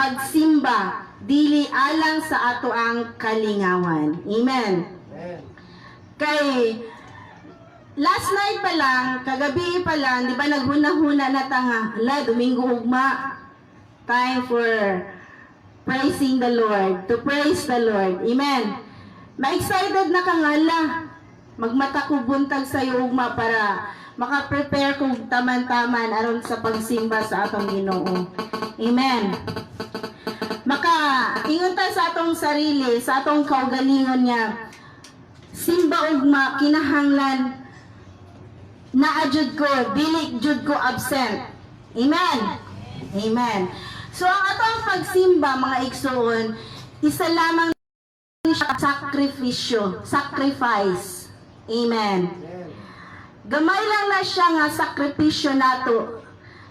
pagsimba dili alang sa ato ang kalingawan. Amen. Amen. Kay last night pa lang, kagabi pa lang, di ba naghuna-huna na tanga, ala, Domingo ugma, time for praising the Lord, to praise the Lord. Amen. Ma-excited na kang ala, magmata ko buntag sa iyo ugma para maka-prepare kong taman-taman aron sa pagsimba sa atong Ginoo. Amen. Maka ingon ta sa atong sarili, sa atong kaugalingon niya, simba ugma kinahanglan na adjud ko dili jud ko absent. Amen. Amen. So ang atong pagsimba mga igsoon isa lamang siya sakripisyo sacrifice. Amen. gamay lang na siya nga sakripisyo nato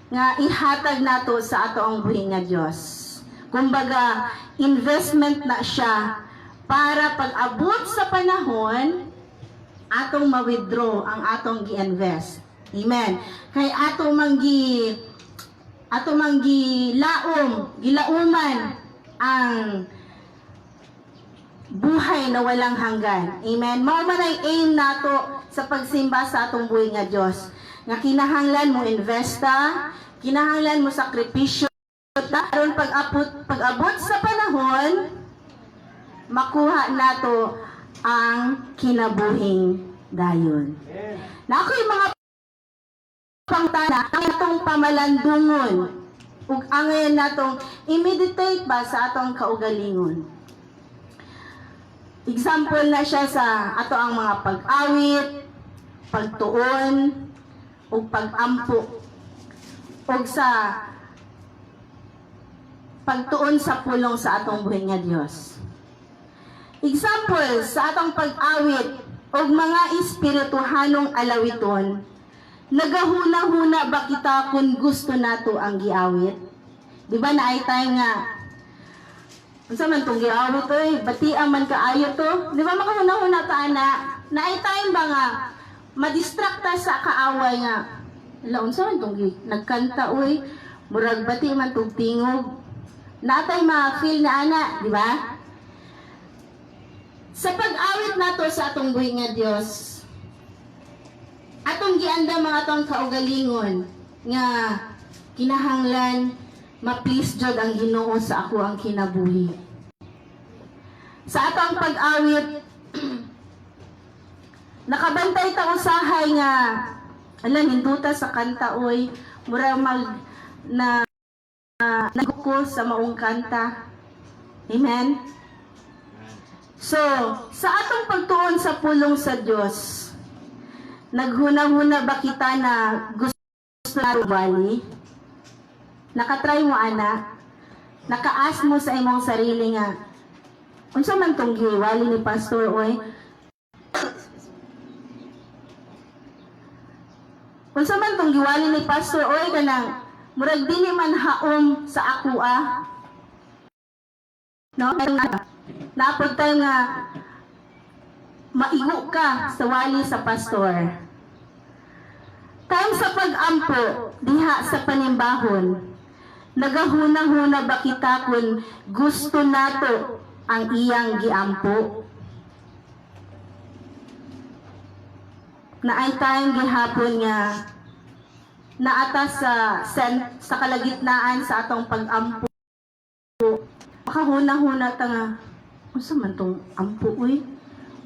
nga ihatag nato sa ato ang buhi nga Dios kumbaga investment na siya para pag abot sa panahon atong ma-withdraw ang atong gi-invest. Amen. Kay atong manggi atong manggi laom, gilauman ang buhay na walang hanggan. Amen. Mao man ang aim nato sa pagsimba sa atong buhay nga Dios. Nga kinahanglan mo investa, kinahanglan mo sakripisyo aron pag-abot pag-abot sa panahon makuha nato ang kinabuhing dayon. Na ako'y mga pangtana ang atong pamalandungon ug angayon natong i-meditate ba sa atong kaugalingon. Example na siya sa ato ang mga pag-awit, pagtuon, ug pag-ampo ug sa pagtuon sa pulong sa atong buhay nga Dios. Example sa atong pag-awit og mga espirituhanong alawiton, nagahuna-huna ba kita kung gusto nato ang giawit? Di ba na ay time nga Unsa man tong giawit oy, bati man kaayo to. Di ba makahuna-huna ta ana? Na ay time ba nga madistract ta sa kaaway nga. Ala unsa man tong nagkanta oy, murag bati man tong tingog. Natay ma-feel na ana, di ba? Sa pag-awit nato sa atong buhi nga Dios, atong gianda mga atong kaugalingon nga kinahanglan ma-please jud ang Ginoo sa ako ang kinabuhi. Sa atong pag-awit nakabantay ta usahay nga ala hinduta sa kanta oy mura mag na uh, naguko sa maong kanta. Amen. So, sa atong pagtuon sa pulong sa Dios, naghuna-huna ba kita na gusto na bali? Nakatry mo ana? Nakaas mo sa imong sarili nga, unsa man tong giwali ni pastor oy? Unsa man tong giwali ni pastor oy kanang murag dili man haom sa ako ah. No? Napod tayo nga maigo ka sa wali sa pastor. Time sa pag-ampo, diha sa panimbahon, nagahunang-huna ba kita kung gusto nato ang iyang giampo? Na ay tayong gihapon nga naatas sa sen, sa kalagitnaan sa atong pag-ampo. Makahuna-huna ta nga unsa man tong ampo uy?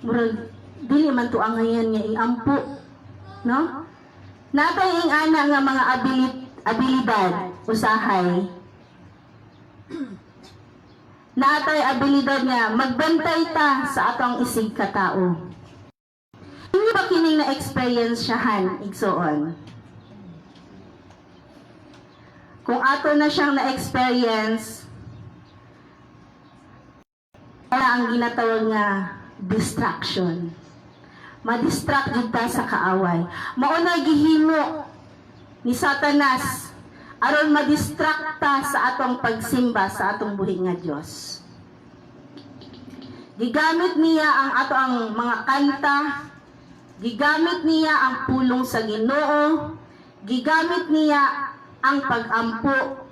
Murag dili man to ang ngayon nga iampo. No? Natay ing ana nga mga abilit abilidad usahay. Natay abilidad nga magbantay ta sa atong isig katao. Kining na experience siyahan igsoon? Kung ato na siyang na-experience, wala ang ginatawag nga distraction. Ma-distract jud ta sa kaaway. Mauna gihimo ni Satanas aron ma-distract ta sa atong pagsimba sa atong buhi nga Dios. Gigamit niya ang ato ang mga kanta, gigamit niya ang pulong sa Ginoo, gigamit niya ang pag-ampo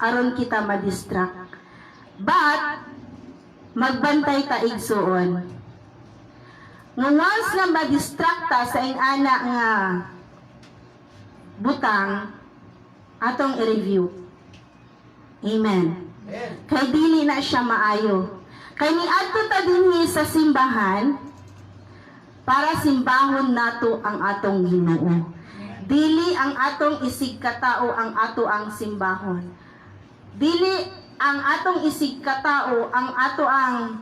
aron kita ma-distract. But magbantay ta igsuon. Nga once nga ma-distract ta sa ing ana nga butang atong i-review. Amen. Kay dili na siya maayo. Kay niadto ta dinhi sa simbahan para simbahon nato ang atong Ginoo. Dili ang atong isig katao ang ato ang simbahon. Dili ang atong isig katao ang ato ang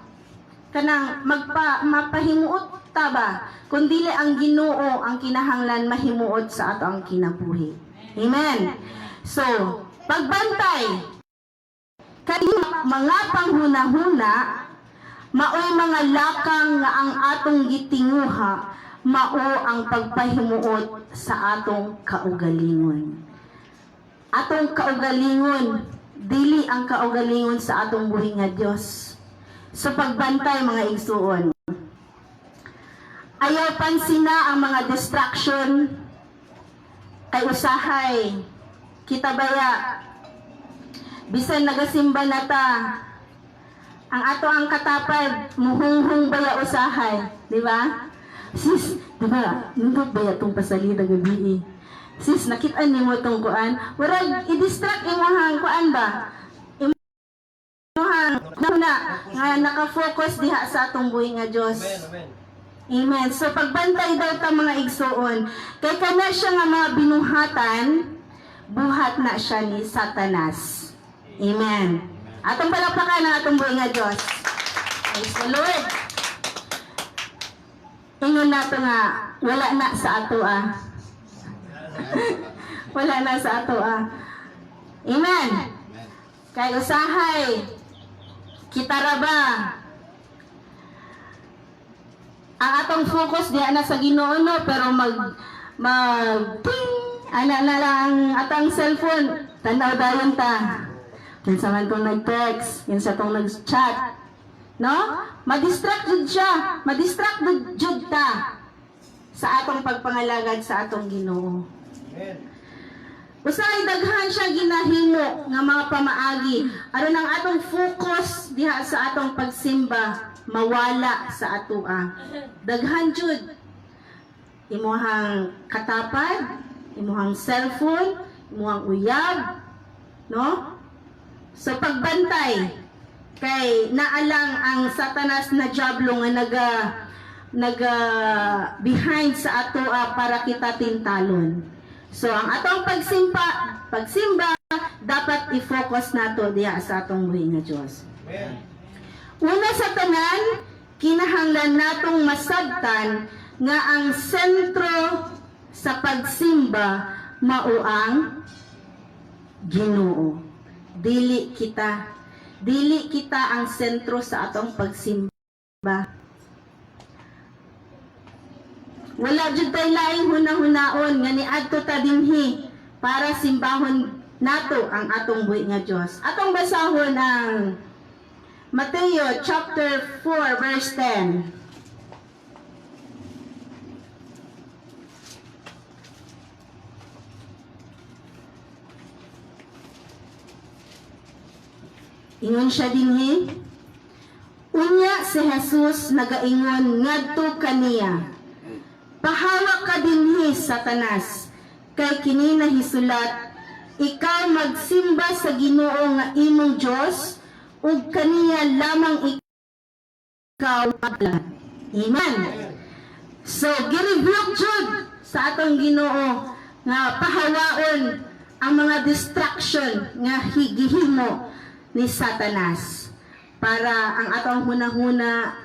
kanang magpa mapahimuot ta ba kundili ang Ginoo ang kinahanglan mahimuot sa ato ang kinabuhi. Amen. So, pagbantay kay mga panghuna-huna maoy mga lakang nga ang atong gitinguha mao ang pagpahimuot sa atong kaugalingon. Atong kaugalingon dili ang kaugalingon sa atong buhi nga Dios. So pagbantay mga igsuon. Ayaw pansina ang mga distraction kay usahay kita baya bisan nagasimba na ta ang ato ang katapad muhunghung baya usahay di ba sis di ba nindot baya tong pasalida gabi eh. sis nakita nimo tong kuan warag i-distract imong kuan ba imong na nga naka-focus diha sa atong buhi nga Dios Amen. So pagbantay daw ta mga igsoon, kay kana siya nga mga binuhatan, buhat na siya ni Satanas. Amen. Atong palakpakan ang atong buhay nga Diyos. Praise the Lord. Ingon nato nga, wala na sa ato ah. wala na sa ato ah. Amen. Kay usahay, kita ra ba? Ang atong focus diha na sa Ginoo no, pero mag mag ting ana na lang atong cellphone tanaw dayon ta. Kinsa man tong nag-text, kinsa tong nag-chat. No? Ma-distract jud siya, ma-distract jud ta sa atong pagpangalagad sa atong Ginoo. Usahay daghan siya ginahimo nga mga pamaagi aron ang atong focus diha sa atong pagsimba mawala sa atoa. Daghan jud imuhang katapad, imuhang cellphone, imuhang uyab, no? So pagbantay kay naalang ang satanas na diablo nga naga naga behind sa atoa para kita tintalon. So ang atong pagsimpa, pagsimba dapat i-focus nato diha sa atong buhi nga Dios. Una sa tanan, kinahanglan natong masabtan nga ang sentro sa pagsimba mao ang Ginoo. Dili kita dili kita ang sentro sa atong pagsimba. Wala jud tay laing hunahunahon nga niadto ta dinhi para simbahon nato ang atong buhi nga Dios. Atong basahon ang Mateo chapter 4 verse 10. Ingon siya dinhi. Unya si Jesus nagaingon ngadto kaniya. Pahawa ka dinhi Satanas kay kini nahisulat ikaw magsimba sa Ginoo nga imong Dios ug kaniya lamang ikaw maglan. Amen. So, girebuke jud sa atong Ginoo nga pahawaon ang mga distraction nga higihimo ni Satanas para ang atong hunahuna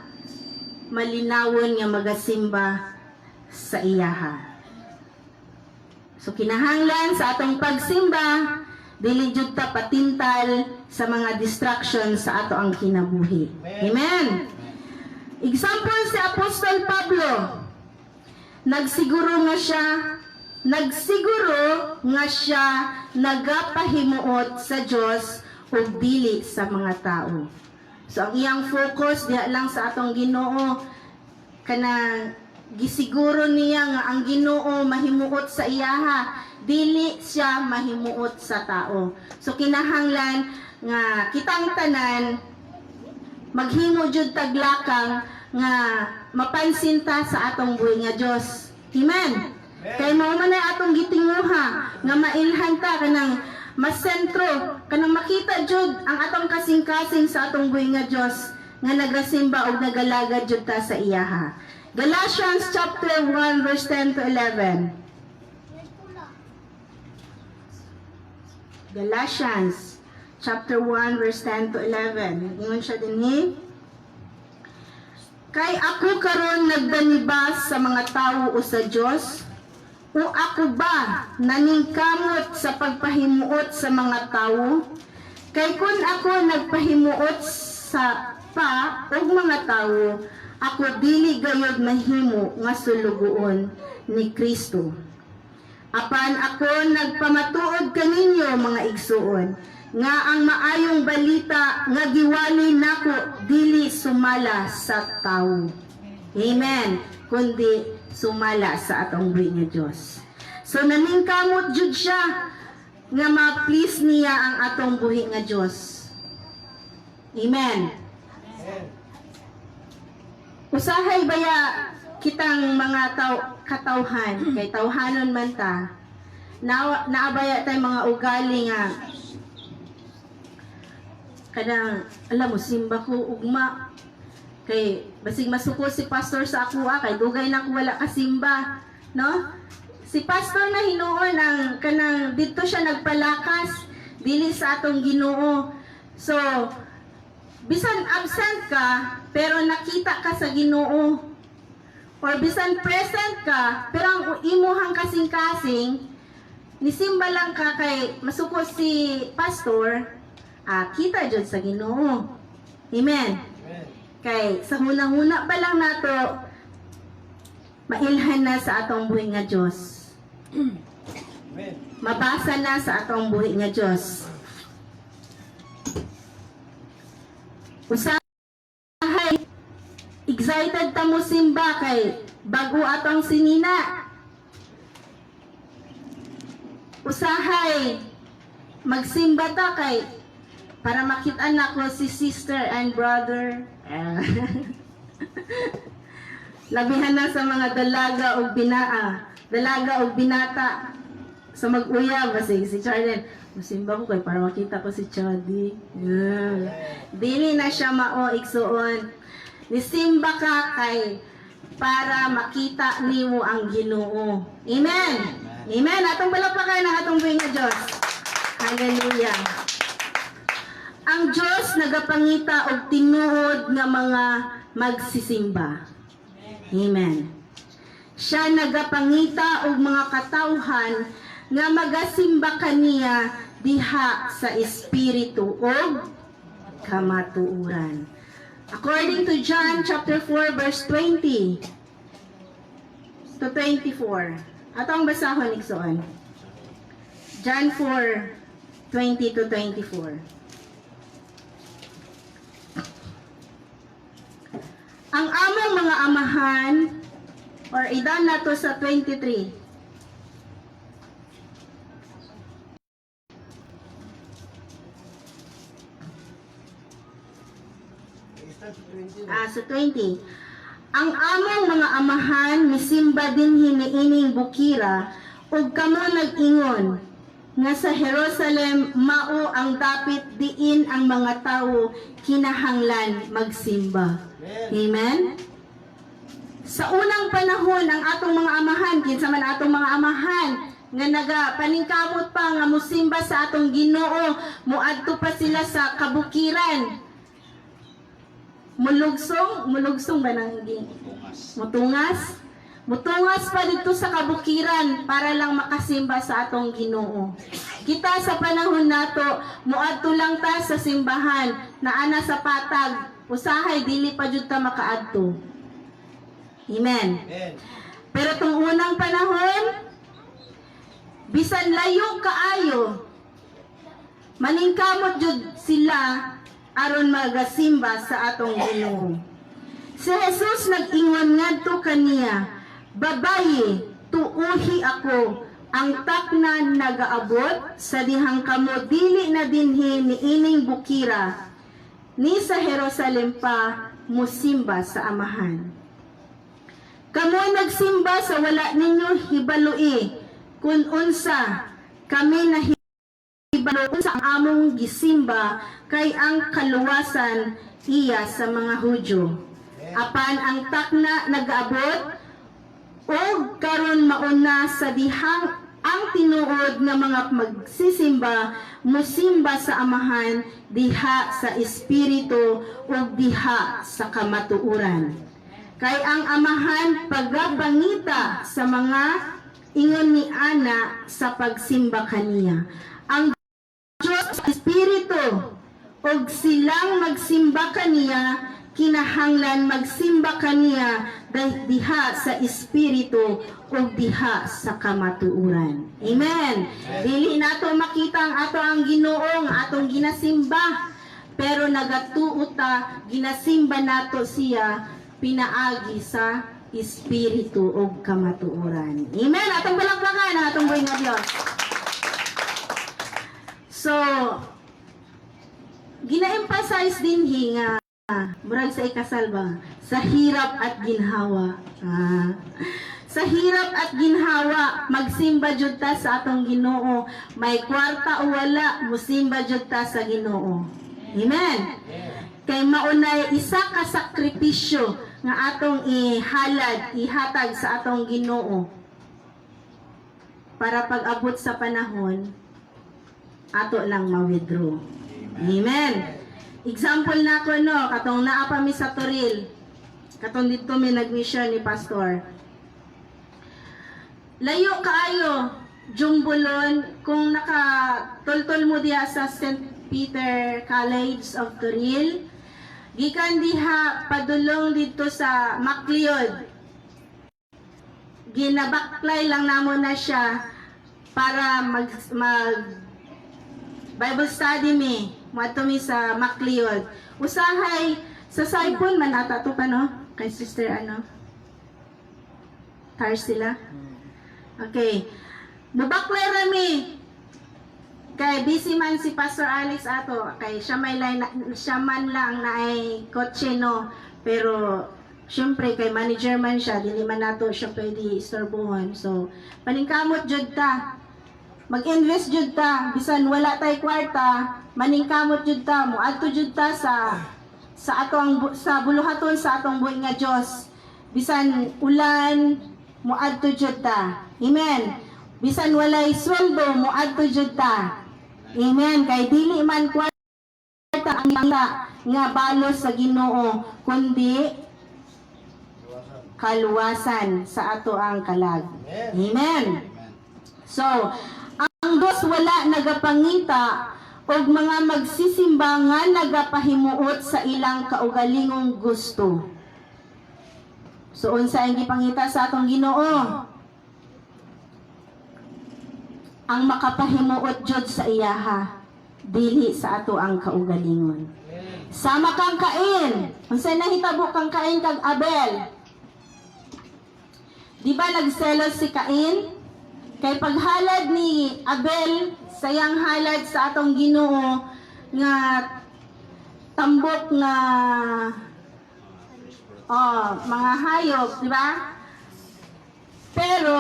malinawon nga magasimba sa iyaha. So kinahanglan sa atong pagsimba dili jud ta patintal sa mga distractions sa ato ang kinabuhi. Amen. Example si Apostol Pablo. Nagsiguro nga siya nagsiguro nga siya nagapahimuot sa Dios ug dili sa mga tao. So ang iyang focus diha lang sa atong Ginoo kanang gisiguro niya nga ang Ginoo mahimuot sa iyaha dili siya mahimuot sa tao. So kinahanglan nga kitang tanan maghimo jud taglakang nga mapansin ta sa atong buhi nga Dios. Amen. Kay mao man ay atong gitinguha nga mailhan ta kanang masentro kanang makita jud ang atong kasing-kasing sa atong buhi nga Dios nga nagasimba og nagalagad jud ta sa iyaha. Galatians chapter 1 verse 10 to 11. Galatians chapter 1 verse 10 to 11. Ingon siya dinhi. Kay ako karon nagdanibas sa mga tao o sa Dios, o ako ba naningkamot sa pagpahimuot sa mga tao? Kay kun ako nagpahimuot sa pa og mga tao, ako dili gayud mahimo nga sulugoon ni Kristo. Apan ako nagpamatuod kaninyo mga igsuon nga ang maayong balita nga giwali nako dili sumala sa tawo. Amen. Kundi sumala sa atong buhi nga Dios. So naningkamot jud siya nga ma-please niya ang atong buhi nga Dios. Amen. Usahay baya kitang mga taw katawhan kay tawhanon man ta na naabaya tay mga ugali nga kanang alam mo simba ko ugma kay basig masuko si pastor sa ah, kay dugay na ko wala kasimba no? Si pastor na hinuon ang kanang dito siya nagpalakas dili sa atong Ginoo. So bisan absent ka pero nakita ka sa Ginoo. Or bisan present ka pero ang imuhang kasing-kasing nisimba lang ka kay masuko si pastor ah, kita jud sa Ginoo. Amen kay sa hunang-huna pa lang nato mailhan na sa atong buhi nga Dios mabasa na sa atong buhi nga Dios usahay excited ta mo simba kay bago atong sinina. Usahay magsimba ta kay para makita na ko si sister and brother Labihan na sa mga dalaga o binaa dalaga o binata. Sa mag-uya ba si, si Charlen musimba ko kay para makita ko si Chadi yeah. dili na siya mao igsuon nisimba ka kay para makita nimo ang Ginoo. Amen. Amen. Atong palakpakan ang atong buhay nga Dios hallelujah ang Diyos nagapangita og tinuod nga mga magsisimba. Amen. Siya nagapangita og mga katawhan nga magasimba kaniya diha sa espiritu og kamatuuran. According to John chapter 4 verse 20 to 24. Ato ang basahon igsoon. John 4 20 to 24. Ang among mga amahan or idan nato sa 23. Ah, sa 20. Ang among mga amahan misimba din hiniining bukira ug kamo nag-ingon nga sa Jerusalem mao ang dapit diin ang mga tawo kinahanglan magsimba. Amen? Sa unang panahon, ang atong mga amahan, kinsa man atong mga amahan, nga naga paningkamot pa nga musimba sa atong Ginoo, muadto pa sila sa kabukiran. Mulugsong, mulugsong ba nang gi- Mutungas? Mutungas pa dito sa kabukiran para lang makasimba sa atong Ginoo. Kita sa panahon nato, muadto lang ta sa simbahan, na ana sa patag, usahay dili pa jud ta makaadto. Amen. Pero tong unang panahon, bisan layo kaayo, maningkamot jud sila aron magasimba sa atong Ginoo. Si Jesus nag-ingon ngadto kaniya, Babayi, tuuhi ako, ang takna nagaabot sa dihang kamo dili na dinhi ni ining bukira ni sa Jerusalem pa musimba sa amahan. Kamoy nagsimba sa wala ninyo hibalui kun unsa kami na hibalo ang among gisimba kay ang kaluwasan iya sa mga Hudyo. Apan ang takna nagaabot o karon mauna sa dihang ang tinuod nga mga magsisimba musimba sa amahan diha sa espiritu o diha sa kamatuuran. Kay ang amahan pagabangita sa mga ingon ni ana sa pagsimba kaniya. Ang Diyos espiritu og silang magsimba kaniya kinahanglan magsimba kaniya dahil diha sa espiritu o diha sa kamatuuran. Amen. Dili nato makita ang ato ang Ginoo nga atong ginasimba pero nagatuuta ginasimba nato siya pinaagi sa espiritu o kamatuuran. Amen. Atong balakbakan atong buhay nga Dios. So, gina-emphasize din hi nga murag sa ikasal ba? Sa hirap at ginhawa. Ah, sa hirap at ginhawa magsimba jud ta sa atong Ginoo. May kwarta o wala musimba jud ta sa Ginoo. Amen. Kay maunay isa ka sakripisyo nga atong ihalad ihatag sa atong Ginoo. Para pag-abot sa panahon ato lang ma-withdraw. Amen Example na ako no, katong naa mi sa Toril. Katong dito mi nag-mission ni pastor. Layo kaayo Jumbulon kung naka toltol mo diha sa St. Peter College of Toril. Gikan diha padulong dito sa Macleod. Ginabaklay lang namo na siya para mag, mag Bible study mi. Mato mi sa Macleod. Usahay sa Saipon man ata to pa no? Kay sister ano? Tarsila. Okay. Mubaklay rami. Kay busy man si Pastor Alex ato. Kay siya may line, siya man lang na ay kotse no. Pero Siyempre, kay manager man siya, dili man nato siya pwede istorbohon. So, paningkamot jud ta mag-invest jud ta bisan wala tay kwarta maningkamot jud ta mo adto jud ta sa sa atong bu- sa buluhaton sa atong buhi nga Dios bisan ulan mo adto jud ta. Amen. Bisan walay sweldo mo adto jud ta. Amen. Kay dili man kwarta ang nga nga balos sa Ginoo kundi kaluwasan sa ato ang kalag. Amen. So, ang Diyos wala nagapangita og mga magsisimba nga nagapahimuot sa ilang kaugalingong gusto. So, unsa ang gipangita sa atong Ginoo? Ang makapahimuot jud sa iyaha dili sa ato ang kaugalingon. Sama kang kain. Unsa nahitabo kang kain kag Abel? Di ba nagselos si Cain? Kay paghalad ni Abel, sayang halad sa atong Ginoo nga tambok nga oh, mga hayop, di ba? Pero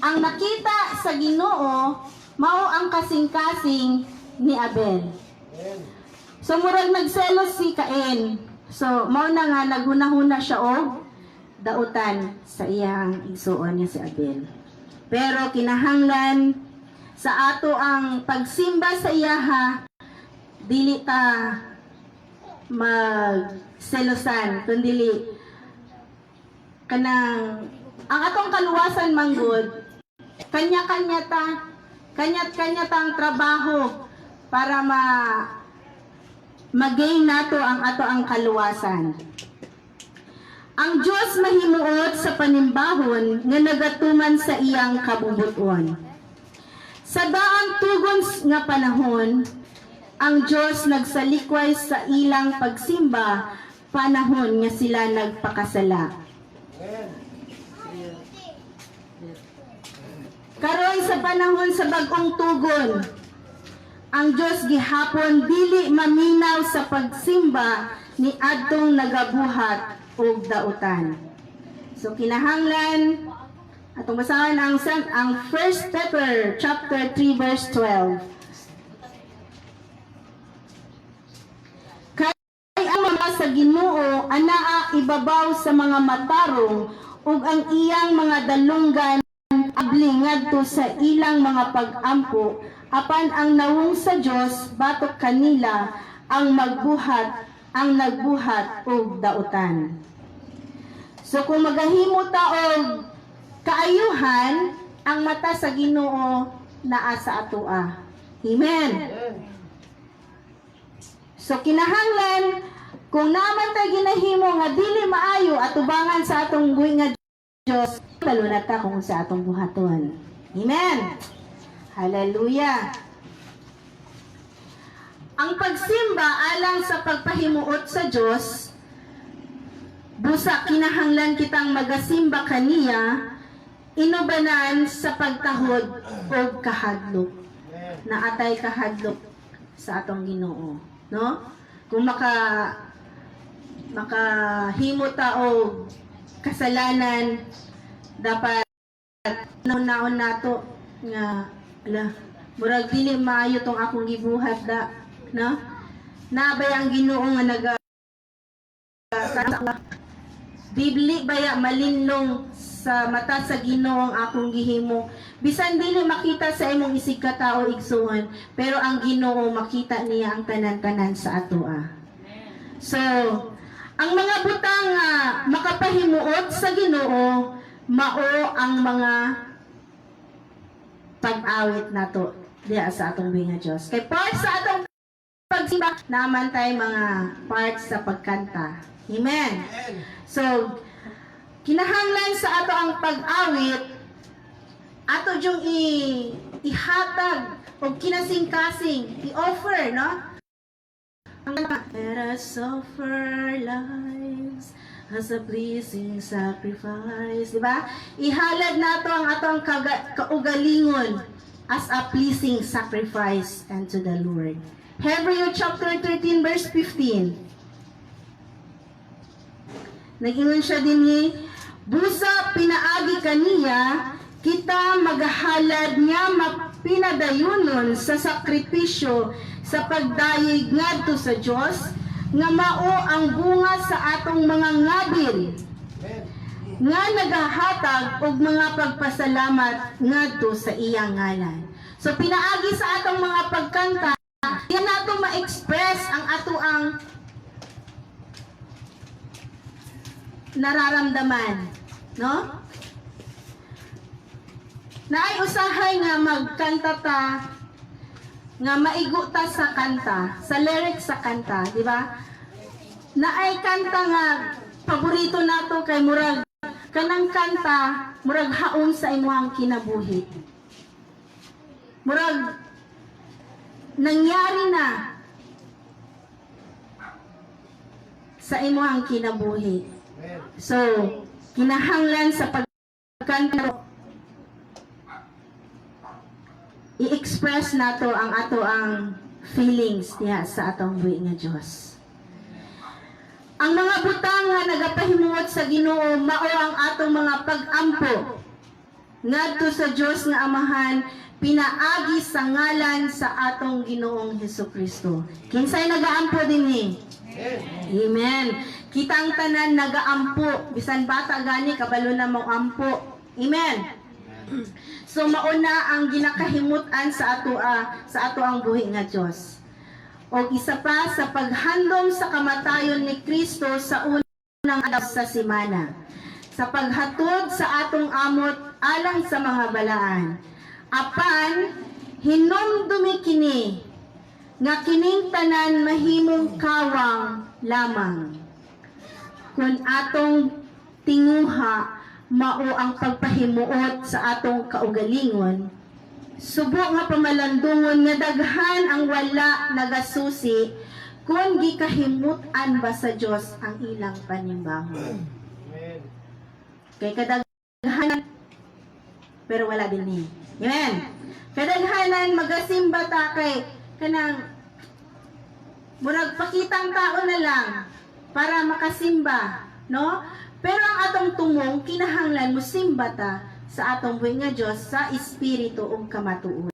ang nakita sa Ginoo mao ang kasing-kasing ni Abel. So murag nagselos si Cain. So mao na nga naghunahuna siya og dautan sa iyang igsuon niya si Abel. Pero kinahanglan sa ato ang pagsimba sa iyaha dili ta magselosan kundi kanang ang atong kaluwasan manggod kanya-kanya ta kanya-kanya tang trabaho para ma magain nato ang ato ang kaluwasan ang Diyos mahimuot sa panimbahon nga nagatuman sa iyang kabubuton. Sa daang tugon nga panahon, ang Diyos nagsalikway sa ilang pagsimba panahon nga sila nagpakasala. Karon sa panahon sa bagong tugon, ang Dios gihapon dili maminaw sa pagsimba ni adtong nagabuhat og dautan. So kinahanglan atong basahan ang ang 1 Peter chapter 3 verse 12. Kay ang mga sa Ginoo anaa ibabaw sa mga matarong ug ang iyang mga dalunggan abli ngadto sa ilang mga pag-ampo apan ang nawong sa Dios batok kanila ang magbuhat ang nagbuhat og dautan. So kung magahimo ta og kaayuhan ang mata sa Ginoo naa sa atoa. Amen. So kinahanglan kung naman tayo ginahimo nga dili maayo at ubangan sa atong buhi nga Diyos, talunat ta kung sa atong buhaton. Amen. Hallelujah. Ang pagsimba alang sa pagpahimuot sa Diyos, busa kinahanglan kitang magasimba kaniya, inubanan sa pagtahod o kahadlok. Na atay kahadlok sa atong Ginoo, no? Kung maka makahimo ta og kasalanan dapat naon nato nga ala murag dili maayo tong akong gibuhat da no nabay ang Ginoo nga naga Bibli baya malinlong sa mata sa Ginoo ang akong gihimo bisan dili makita sa imong isig ka tao pero ang Ginoo makita niya ang tanan-tanan sa atoa so ang mga butang nga makapahimuot sa Ginoo mao ang mga pag-awit nato diya sa atong buhi nga Dios. Kay part sa atong pagsimba naman tay mga parts sa pagkanta. Amen. So kinahanglan sa ato ang pag-awit ato yung i ihatag o kinasing-kasing i-offer no Let us offer lives as a pleasing sacrifice. Diba? Ihalad nato ang atong kaugalingon as a pleasing sacrifice unto the Lord. Hebrew chapter 13 verse 15. Nagingon siya din ni, Busa pinaagi kaniya, kita maghalad niya mapinadayunon sa sakripisyo sa pagdayeg ngadto sa Dios nga mao ang bunga sa atong mga ngabil nga nagahatag og mga pagpasalamat ngadto sa iyang ngalan. So pinaagi sa atong mga pagkanta, yan nato ma-express ang ato ang nararamdaman, no? Naay usahay nga magkanta ta nga maigo ta sa kanta, sa lyrics sa kanta, di ba? Naay kanta nga paborito nato kay murag kanang kanta murag haon sa imuhang kinabuhi. Murag nangyari na sa imuhang kinabuhi. So, kinahanglan sa pagkanta i-express nato ang ato ang feelings niya sa atong buhi nga Dios. Ang mga butang nga nagapahimuot sa Ginoo mao ang atong mga pag-ampo ngadto sa Dios nga Amahan pinaagi sa ngalan sa atong Ginoong Hesus Kinsay nagaampo dinhi? Amen. Kita ang tanan nagaampo bisan bata gani kabalo na mo ampo. Amen. So mauna ang ginakahimutan sa ato ah, sa ato ang buhi nga Dios. O isa pa sa paghandom sa kamatayon ni Kristo sa unang adlaw sa simana. Sa paghatod sa atong amot alang sa mga balaan. Apan hinumdumi kini nga kining tanan mahimong kawang lamang. Kung atong tinguha mao ang pagpahimuot sa atong kaugalingon, subo nga pamalandungon nga daghan ang wala nagasusi kung gikahimutan ba sa Dios ang ilang panimbahon. Kay kadaghan pero wala din ni. Amen. Kadaghanan magasimba ta kay kanang murag pakitang tao na lang para makasimba, no? Pero ang atong tumong kinahanglan mo simba ta sa atong buhay nga Dios sa espiritu ug kamatuoran.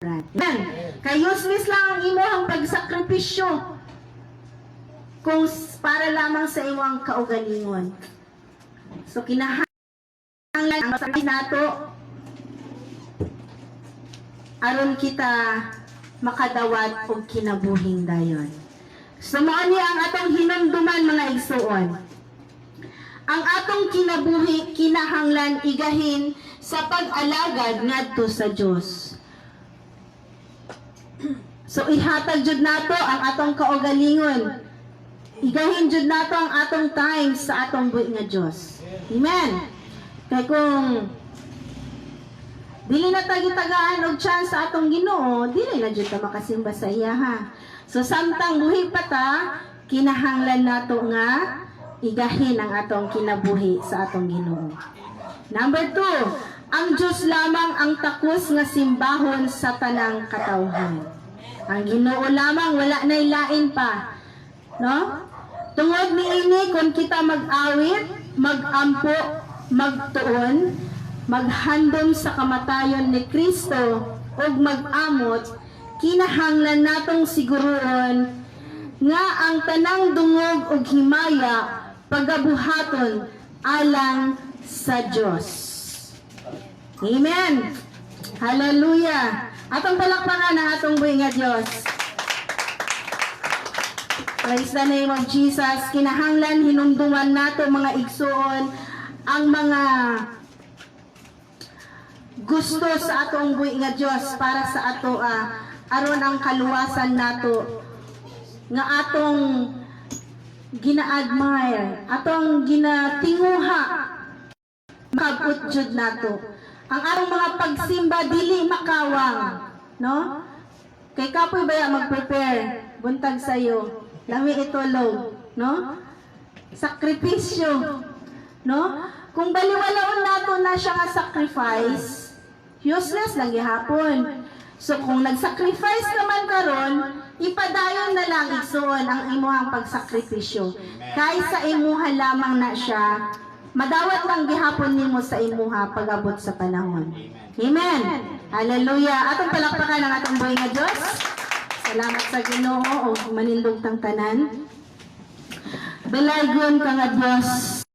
Amen. Kay useless lang ang imong pagsakripisyo kung para lamang sa imong kaugalingon. So kinahanglan ang sakit nato aron kita makadawat og kinabuhing dayon. So mao ni ang atong hinumduman mga igsuon. Ang atong kinabuhi kinahanglan igahin sa pag-alagad ngadto sa Dios. So ihatag jud nato ang atong kaugalingon. Igahin jud nato ang atong time sa atong buhi nga Dios. Amen. Kay kung dili na tagi-tagaan og chance sa atong Ginoo, dili na jud ta makasimba sa iya ha. So samtang buhi pa ta, kinahanglan nato nga igahin ang atong kinabuhi sa atong Ginoo. Number two, ang Diyos lamang ang takos nga simbahon sa tanang katawhan. Ang Ginoo lamang wala nay lain pa. No? Tungod ni ini kung kita mag-awit, mag-ampo, magtuon, maghandom sa kamatayon ni Kristo ug mag-amot, kinahanglan natong siguruon nga ang tanang dungog ug himaya pagabuhaton alang sa Dios. Amen. Hallelujah. Atong palakpakan ang atong buhay nga Dios. Praise the name of Jesus. Kinahanglan hinumduman nato mga igsoon ang mga gusto sa atong buhi nga Dios para sa ato ah, aron ang kaluwasan nato nga atong gina-admire, atong ginatinguha makabot jud nato. Ang atong mga pagsimba dili makawang, no? Kay kapoy baya mag-prepare buntag sayo. Lami itulog, no? Sakripisyo, no? Kung baliwalaon nato na siya nga sacrifice, useless lang gihapon. So kung nag-sacrifice naman karon, ipadayon na lang igsuon ang imuhang pagsakripisyo. Kaysa imuha lamang na siya, madawat lang gihapon nimo sa imuha pagabot sa panahon. Amen. Hallelujah. Atong palakpakan ang atong buhay nga Dios. Salamat sa Ginoo o manindog tang tanan. Belaygon ka nga Dios